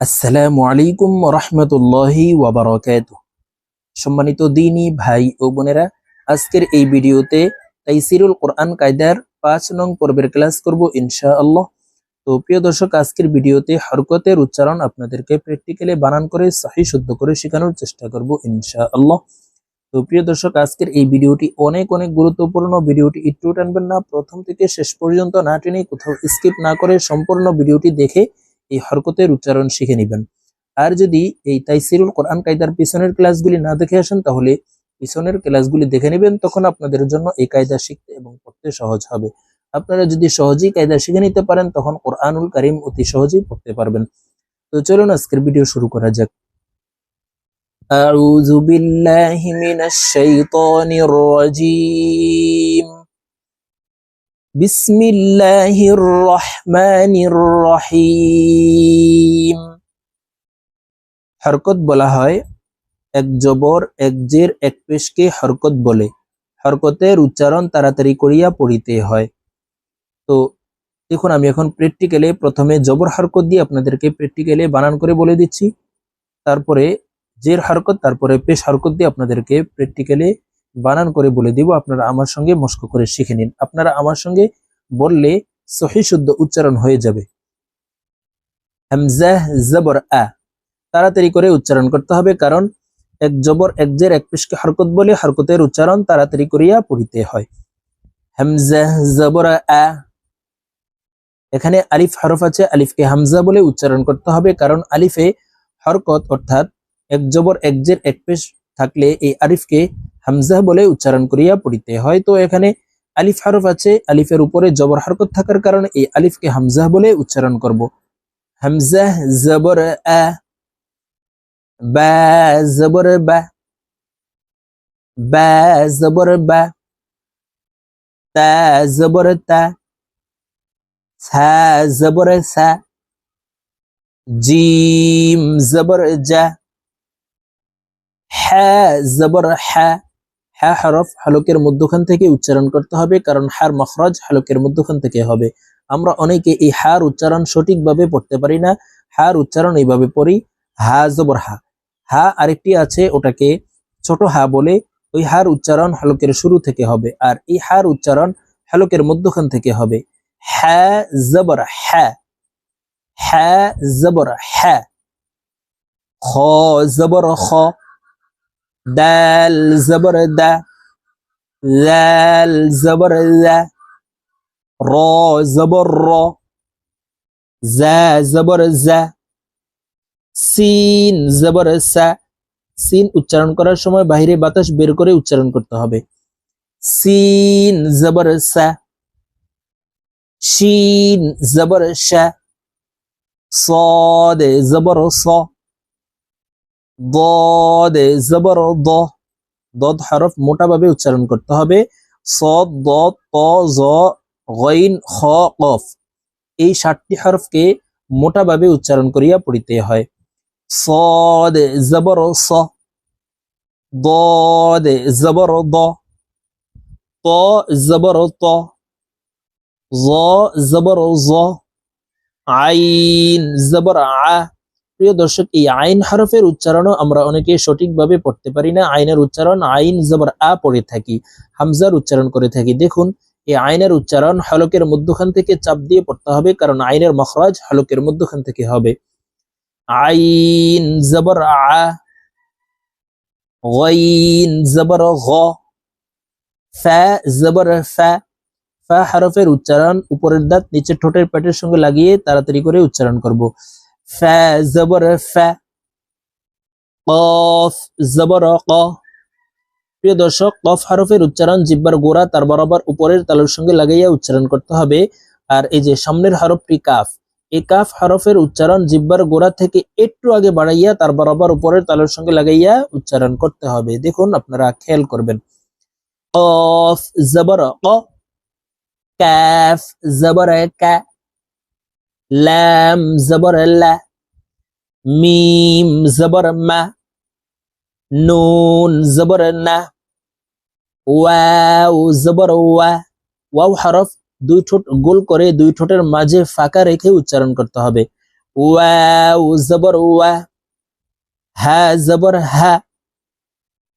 আসসালামু আলাইকুম রহমতুল্লাহি ওয়াবারকাত। সম্মানিত দিনী ভাই ও বোনেরা, আজকের এই ভিডিওতে তাইসিরুল কোরআন কায়দার পাঁচ নং পর্বের ক্লাস করব ইনশা আল্লাহ তো প্রিয় দর্শক, আজকের ভিডিওতে হরকতের উচ্চারণ আপনাদেরকে প্র্যাকটিক্যালি বানান করে, সহি শুদ্ধ করে শেখানোর চেষ্টা করব ইনশা আল্লাহ তো প্রিয় দর্শক, আজকের এই ভিডিওটি অনেক অনেক গুরুত্বপূর্ণ। ভিডিওটি একটু টানবেন না, প্রথম থেকে শেষ পর্যন্ত না টেনে কোথাও স্কিপ না করে সম্পূর্ণ ভিডিওটি দেখে এই হরকতের উচ্চারণ শিখে নেবেন আর যদি এই তাইসিরুল কোরআন কায়দার পিছনের ক্লাসগুলি না দেখে আসেন তাহলে পিছনের ক্লাসগুলি দেখে নেবেন তখন আপনাদের জন্য এই কায়দা শিখতে এবং পড়তে সহজ হবে আপনারা যদি সহজেই কায়দা শিখে নিতে পারেন তখন কোরআনুল কারিম অতি সহজেই পড়তে পারবেন তো চলুন আজকের ভিডিও শুরু করা যাক أعوذ بالله من الشيطان الرجيم বিসমিল্লাহির রহমানির রহিম। হরকত বলা হয়, এক জবর, এক জের, এক পেশকে হরকত বলে। হরকতের উচ্চারণ তাড়াতাড়ি করিয়া পড়িতে হয়। তো দেখুন, আমি এখন প্র্যাকটিক্যালে প্রথমে জবর হরকত দিয়ে আপনাদেরকে প্র্যাকটিক্যালে বানান করে বলে দিচ্ছি। তারপরে জের হরকত, তারপরে পেশ হরকত দিয়ে আপনাদেরকে প্র্যাকটিক্যালে বানান করে বলে দিব, আপনারা আমার সঙ্গে মস্ক করে শিখে নিন। আপনারা আমার সঙ্গে বললে সহি শুদ্ধ উচ্চারণ হয়ে যাবে। জবর আ। তাড়াতাড়ি করে উচ্চারণ করতে হবে, কারণ এক জবর, এক জের, এক পেশকে হরকত বলে হরকতের উচ্চারণ তাড়াতাড়ি করিয়া পড়িতে হয়। হামজা জবর আ। এখানে আলিফ হরফ আছে, আলিফকে হামজা বলে উচ্চারণ করতে হবে, কারণ আলিফে হরকত অর্থাৎ এক জবর, এক জের, এক পেশ থাকলে এই আলিফকে হামজা বলে উচ্চারণ করিয়া পড়িতে হয়। তো এখানে আলিফ হরফ আছে, আলিফের উপরে জবর হরকত থাকার কারণে এই আলিফকে হামজা বলে উচ্চারণ করব। হামজা জবর আ, বা জবর বা বা জবর বা, তা জবর তা, সা জবর সা, জিম জবর জা হ্যাঁ জবর হ্যাঁ। হ্যাঁ হরফ হালকের মধ্যখান থেকে উচ্চারণ করতে হবে, কারণ হার মখরাজ হালকের মধ্যখান থেকে হবে। আমরা অনেকে এই হার উচ্চারণ সঠিকভাবে পড়তে পারি না হার উচ্চারণ এইভাবে পড়ি হা জবর হা হা আরেকটি আছে, ওটাকে ছোট হা বলে, ওই হার উচ্চারণ হালকের শুরু থেকে হবে, আর এই হার উচ্চারণ হালকের মধ্যখান থেকে হবে। হ্যাঁ জবর হ্যাঁ। হ্যাঁ জবর হ্যাঁ। খ জবর খ। দাল জবর দা, জাল জবর জা র জবর র, জা জবর জা, সিন জবর সা। সিন উচ্চারণ করার সময় বাহিরে বাতাস বের করে উচ্চারণ করতে হবে। সিন জবর সিন শিন জবর সা, সদ স। দে জবর দ দদ হরফ মোটাভাবে উচ্চারণ করতে হবে। সদ দ ত জ গইন খ কফ এই সাতটি হরফকে মোটাভাবে উচ্চারণ করিয়া পড়িতে হয়। সদ জবর স দ জবর দ ত জবর ত জ জবর জ আইন জবর আ প্রিয় দর্শক, এই আইন হরফের উচ্চারণও আমরা অনেকে সঠিকভাবে পড়তে পারি না। আইনের উচ্চারণ, আইন জবর আ পড়ে থাকি, হামজার উচ্চারণ করে থাকি। দেখুন, এই আইনের উচ্চারণ হলকের মধ্যখান থেকে চাপ দিয়ে পড়তে হবে, কারণ আইনের মখরাজ হলকের মধ্যখান থেকে হবে। আইন জবর আ, গইন জবর গ, ফা জবর ফা ফা হরফের উচ্চারণ উপরের দাঁত নিচের ঠোঁটের পেটের সঙ্গে লাগিয়ে তাড়াতাড়ি করে উচ্চারণ করব। ফা জবর ফা কফ জবর ক প্রিয় দর্শক কফ হরফের উচ্চারণ জিব্বার গোড়া তার বরাবর উপরের তালুর সঙ্গে লাগাইয়া উচ্চারণ করতে হবে। আর এই যে সামনের হরফটি কাফ, এই কাফ হরফের উচ্চারণ জিব্বার গোড়া থেকে একটু আগে বাড়াইয়া তার বরাবর উপরের তালুর সঙ্গে লাগাইয়া উচ্চারণ করতে হবে। দেখুন, আপনারা খেয়াল করবেন। কফ, জবর ক কাফ জবর কা লাম জবর লা মিম জবর মা নুন জবর না ওয়াও জবর ওয়া ওয়াও হরফ দুই ঠোঁট গোল করে দুই ঠোঁটের মাঝে ফাঁকা রেখে উচ্চারণ করতে হবে। ওয়াও জবর ওয়া, হা জবর হা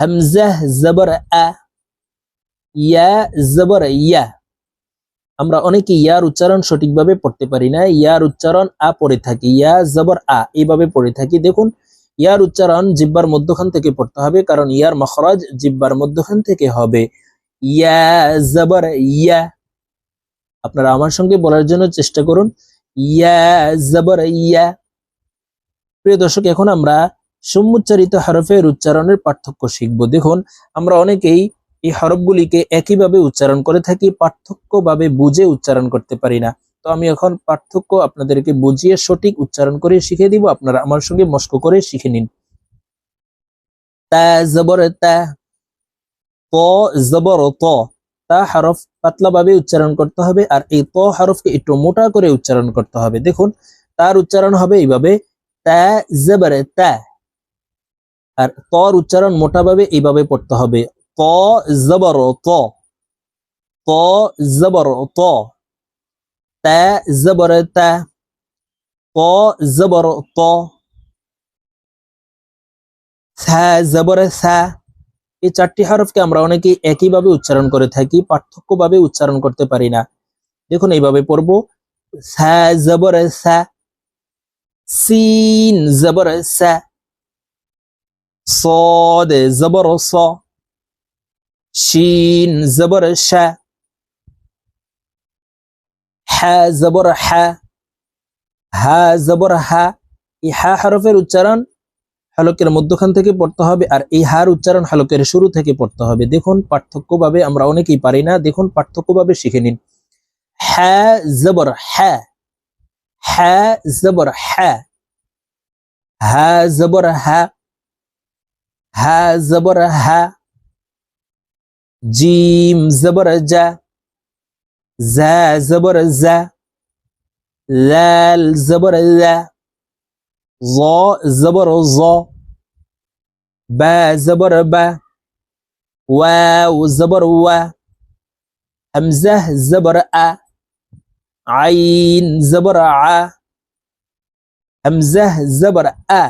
হামজাহ জবর আ, ইয়া জবর ইয়া। আমরা অনেকে ইয়ার উচ্চারণ সঠিকভাবে পড়তে পারি না, ইয়ার উচ্চারণ আ পড়ে থাকি, ইয়া জবর আ, এইভাবে পড়ে থাকি। দেখুন, ইয়ার উচ্চারণ জিব্বার মধ্যখান থেকে পড়তে হবে, কারণ ইয়ার মখরাজ জিব্বার মধ্যখান থেকে হবে। ইয়া জবর, ইয়া। আপনারা আমার সঙ্গে বলার জন্য চেষ্টা করুন। ইয়া জবর, ইয়া। প্রিয় দর্শক, এখন আমরা সম্মুচ্চারিত হরফের উচ্চারণের পার্থক্য শিখব। দেখুন, আমরা অনেকেই এই হরফগুলিকে একইভাবে উচ্চারণ করে থাকি, পার্থক্যভাবে বুঝে উচ্চারণ করতে পারি না। তো আমি এখন পার্থক্য আপনাদেরকে বুঝিয়ে সঠিক উচ্চারণ করে শিখে দিব, আপনারা আমার সঙ্গে মস্ক করে শিখে নিন। তা হরফ পাতলাভাবে উচ্চারণ করতে হবে আর এই ত হরফকে একটু মোটা করে উচ্চারণ করতে হবে। দেখুন, তার উচ্চারণ হবে এইভাবে তা। আর তর উচ্চারণ মোটাভাবে এইভাবে পড়তে হবে। जबर तो तो जबर तो तय जबर तय तो जबर तो जबर सै चार हरफ के एक ही भाव उच्चारण पार्थक्य भाव उच्चारण करते देखो ये जबर सबर सीन जबर सबर स শিন জবর شا হা জবর হা ها জবর হা এই হা হরফের উচ্চারণ হালকের মধ্যখান থেকে পড়তে হবে আর এই হার উচ্চারণ হালকের শুরু থেকে পড়তে হবে। দেখুন পার্থক্যভাবে আমরা অনেকেই পারি না। দেখুন পার্থক্যভাবে শিখে নিন। হ্যাঁ জবর হ্যা হ্যা জবর হ্যা হ্যা জবর হা হা জবর হা জিম জবর জা জা জবর জা লাল জবর লা জ জবর জ বা জবর বা ওয়াও জবর ওয়া হামজা জবর আ আইন জবর আ হামজা জবর আ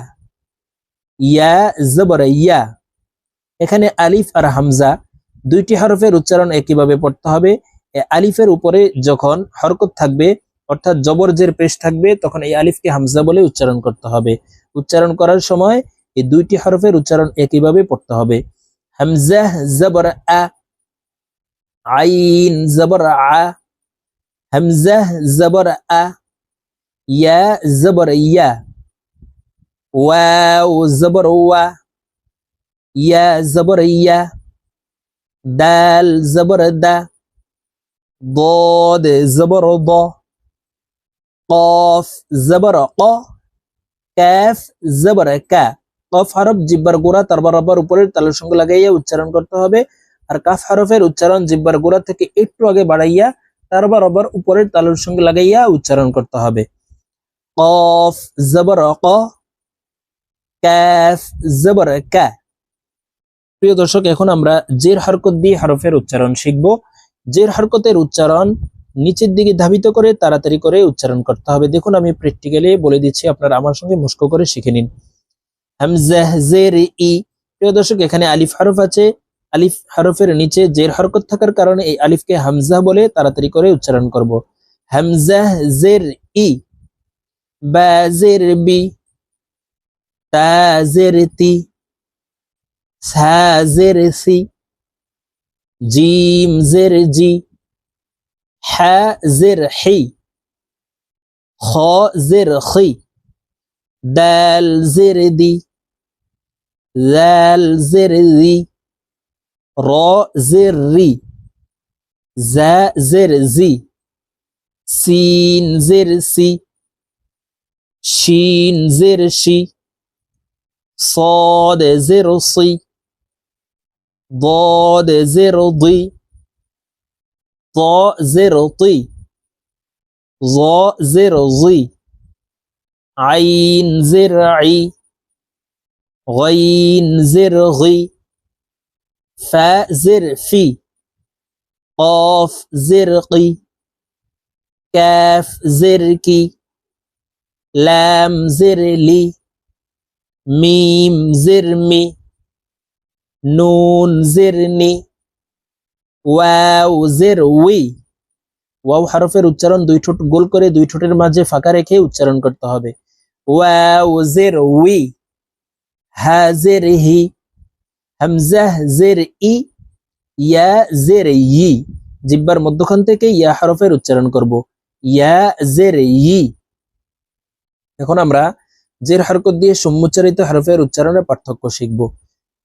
ইয়া জবর ইয়া এখানে আলিফ আর হামজা দুইটি হরফের উচ্চারণ একইভাবে পড়তে হবে। আলিফের উপরে যখন হরকত থাকবে, অর্থাৎ জবর জের পেশ থাকবে, তখন এই আলিফকে হামজা বলে উচ্চারণ করতে হবে। উচ্চারণ করার সময় এই দুইটি হরফের উচ্চারণ একইভাবে পড়তে হবে। হামজা জবর আ, আইন জবর আ, হামজা জবর আ, ইয়া জবর ইয়া, ওয়াও জবর ওয়া, ইয়া জবর ইয়া। দাল জবর দা ضاد زبر ض قاف زبر ق কাফ জবর কা কফ হরফ জিব্বার গোড়া তার বরাবর উপরের তালের সঙ্গে লাগাইয়া উচ্চারণ করতে হবে আর কাফ হরফের উচ্চারণ জিব্বার গোড়া থেকে একটু আগে বাড়াইয়া তার বরাবর উপরের তালের সঙ্গে লাগাইয়া উচ্চারণ করতে হবে কফ জবর ক কাফ জবর কা প্রিয় দর্শক, এখন আমরা জের হরকত দিয়ে হরফের উচ্চারণ শিখব। জের হরকতের উচ্চারণ নিচের দিকে ধাবিত করে তাড়াতাড়ি করে উচ্চারণ করতে হবে। দেখুন, আমি প্র্যাকটিক্যালি বলে দিচ্ছি, আপনারা আমার সঙ্গে মুস্ক করে শিখে নিন। জের, ই। প্রিয় দর্শক, এখানে আলিফ হরফ আছে। আলিফ হরফের নিচে জের হরকত থাকার কারণে এই আলিফকে হামজা বলে তাড়াতাড়ি করে উচ্চারণ করব। হামজাহ জের, ই। বা, জের, বি। তা, জের, তি। سا زیر سی جیم زیر جی ح زیر حی خا زیر خی دال زیر دی زال زیر ذی را زیر ری ز زیر زی سین زر سی شین زر شی صاد زر صی ضاد زر ضي ضاء زر طي ظاء زر ظي عين زرعي. غين زرغي. زر زرفي. قاف زرقي. كاف زركي لام زرلي. ميم زرمي. নুন জের নি ওয়াও জের উই ওয়াও হরফের উচ্চারণ দুই ঠোঁট গোল করে দুই ঠোঁটের মাঝে ফাঁকা রেখে উচ্চারণ করতে হবে। ওয়াও জের উই হা জের হি হামজাহ জের ই ইয়া জের ই জিব্বার মধ্যখান থেকে ইয়া হরফের উচ্চারণ করব। ইয়া জের ই এখন আমরা জের হরকত দিয়ে সম্মুচ্চারিত হরফের উচ্চারণের পার্থক্য শিখব।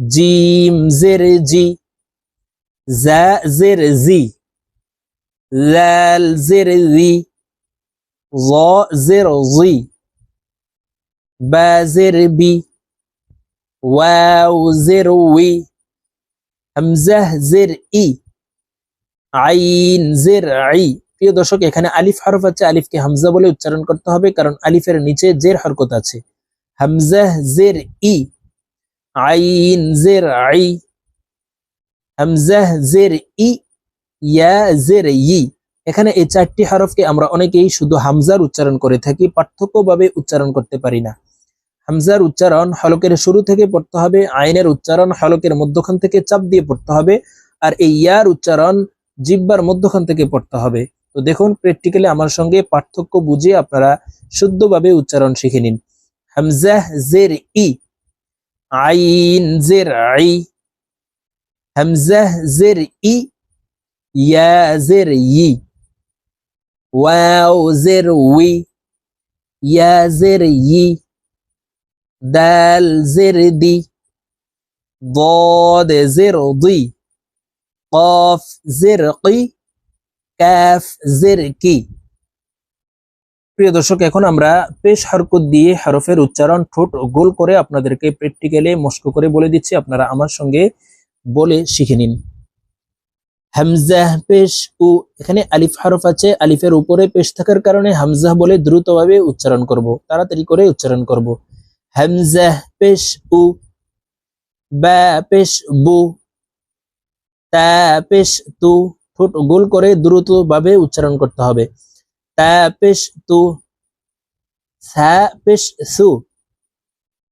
জিম জের জি, জা জের জি, লাল জের জি জ জের জি, বা জের বি, ওয়াও জের উই হামজাহ জের ই, আইন জের আই। প্রিয় দর্শক, এখানে আলিফ হরফ আছে, আলিফকে হামজা বলে উচ্চারণ করতে হবে, কারণ আলিফের নিচে জের হরকত আছে। হামজাহ জের ই আইন জের আই হামজা জের ই, ইয়া জের ই। এখানে এই চারটি হরফকে আমরা অনেকেই শুধু হামজার উচ্চারণ করে থাকি, পার্থক্যভাবে উচ্চারণ করতে পারি না। হামজার উচ্চারণ হলকের শুরু থেকে পড়তে হবে, আইনের উচ্চারণ হলকের মধ্যখান থেকে চাপ দিয়ে পড়তে হবে, আর এই ইয়ার উচ্চারণ জিব্বার মধ্যখান থেকে পড়তে হবে। তো দেখুন প্র্যাকটিক্যালি আমার সঙ্গে পার্থক্য বুঝে আপনারা শুদ্ধভাবে উচ্চারণ শিখে নিন। হামজাহ জের ই عين زرعي همزة زرئي يا زرعي واو زروي يا زرعي دال زردي ضاد زرضي. قاف زرقي كاف زركي প্রিয় দর্শক, এখন আমরা পেশ হরকত দিয়ে হরফের উচ্চারণ, ঠোঁট গোল করে আপনাদেরকে প্র্যাকটিক্যালি মস্ক করে বলে দিচ্ছি। আপনারা আমার সঙ্গে বলে শিখে নিন। হামজাহ পেশ, উ, এখানে আলিফ হরফ আছে। আলিফের উপরে পেশ থাকার কারণে হামজাহ বলে দ্রুতভাবে উচ্চারণ করব, তাড়াতাড়ি করে উচ্চারণ করব। হামজাহ পেশ, উ, বা পেশ, বু, তা পেশ, তু, ঠোঁট গোল করে দ্রুতভাবে উচ্চারণ করতে হবে। তা পেশ তু সা পেশ সু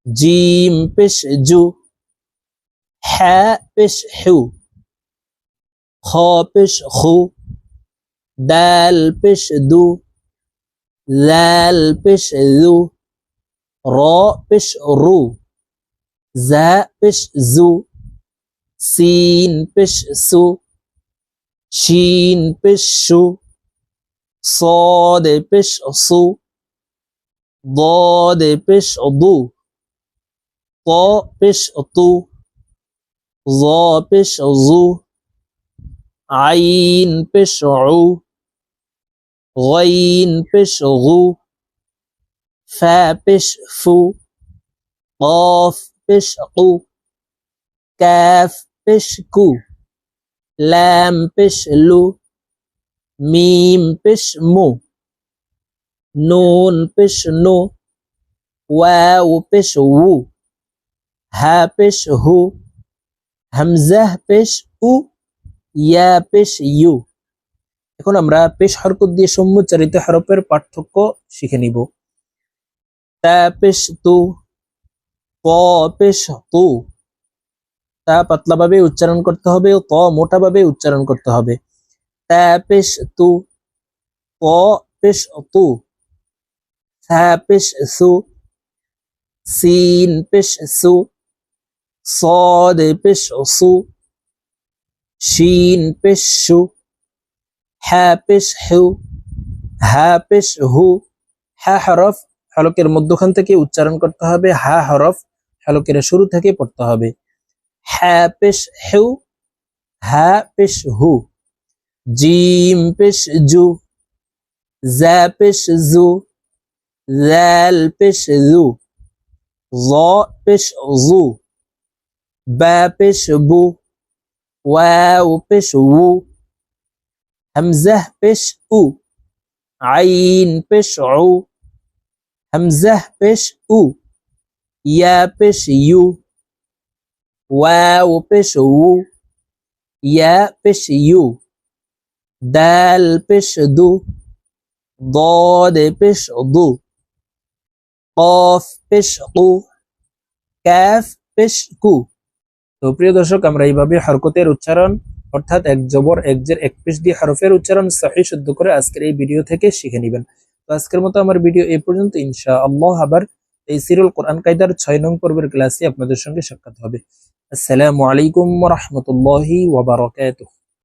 জিম পেশ জু হ্যা পেশ হু খ পেশ খু দাল পেশ দু লাল পেশ দু র পেশ রু জা জু সিন পেশ সু শিন পেশ সু صاد بش صو ضاد بش ضو طا بش طو ظا بش ظو عين بش عو غين بش غو فا بش فو قاف بش قو كاف بش كو لام بش لو মিম পেশ মু নুন পেশ নু ওয়াও পেশ উ হা পেশ হু হামজাহ পেশ উ ইয়া পেশ ইউ এখন আমরা পেশ হরকত দিয়ে সম্মুচারিত হরফের পার্থক্য শিখে নিব। তা পেশ তু প পেশ তু তা পাতলাভাবে উচ্চারণ করতে হবে। ও ত মোটাভাবে উচ্চারণ করতে হবে। তা পেশ তু প পেশ তু থা পেশ সু সিন পেশ সু صاد পেশ সু শিন পেশ সু হা পেশ হু হা পেশ হু হা হরফ হলকের মধ্যখান থেকে উচ্চারণ করতে হবে হা হরফ হলকের শুরু থেকে পড়তে হবে হা পেশ হু হা পেশ হু জিম পেশ জু জা পেশ জু জাল পেশ জু জ পেশ জু বা পেশ বু ওয়াও পেশ উ হামজাহ পেশ উ আইন পেশ উ হামজাহ পেশ উ ইয়া পেশ ইউ ওয়াও পেশ উ ইয়া পেশ ইউ দাল পেশ দু ضاد পেশ দু কফ পেশ কু ক্যাফ পেশ কু তো প্রিয় দর্শক আমরা এইভাবে হরকতের উচ্চারণ অর্থাৎ এক জবর এক জের এক পেশ দিয়ে হরফের উচ্চারণ সহি শুদ্ধ করে আজকের এই ভিডিও থেকে শিখে নেবেন তো আজকের মতো আমার ভিডিও এই পর্যন্ত ইনশা আল্লাহ আবার এই সিরুল কোরআন কায়দার ছয় নং পর্বের ক্লাসে আপনাদের সঙ্গে সাক্ষাৎ হবে আসসালামু আলাইকুম রহমতুল্লাহি ওয়াবারাকাতুহ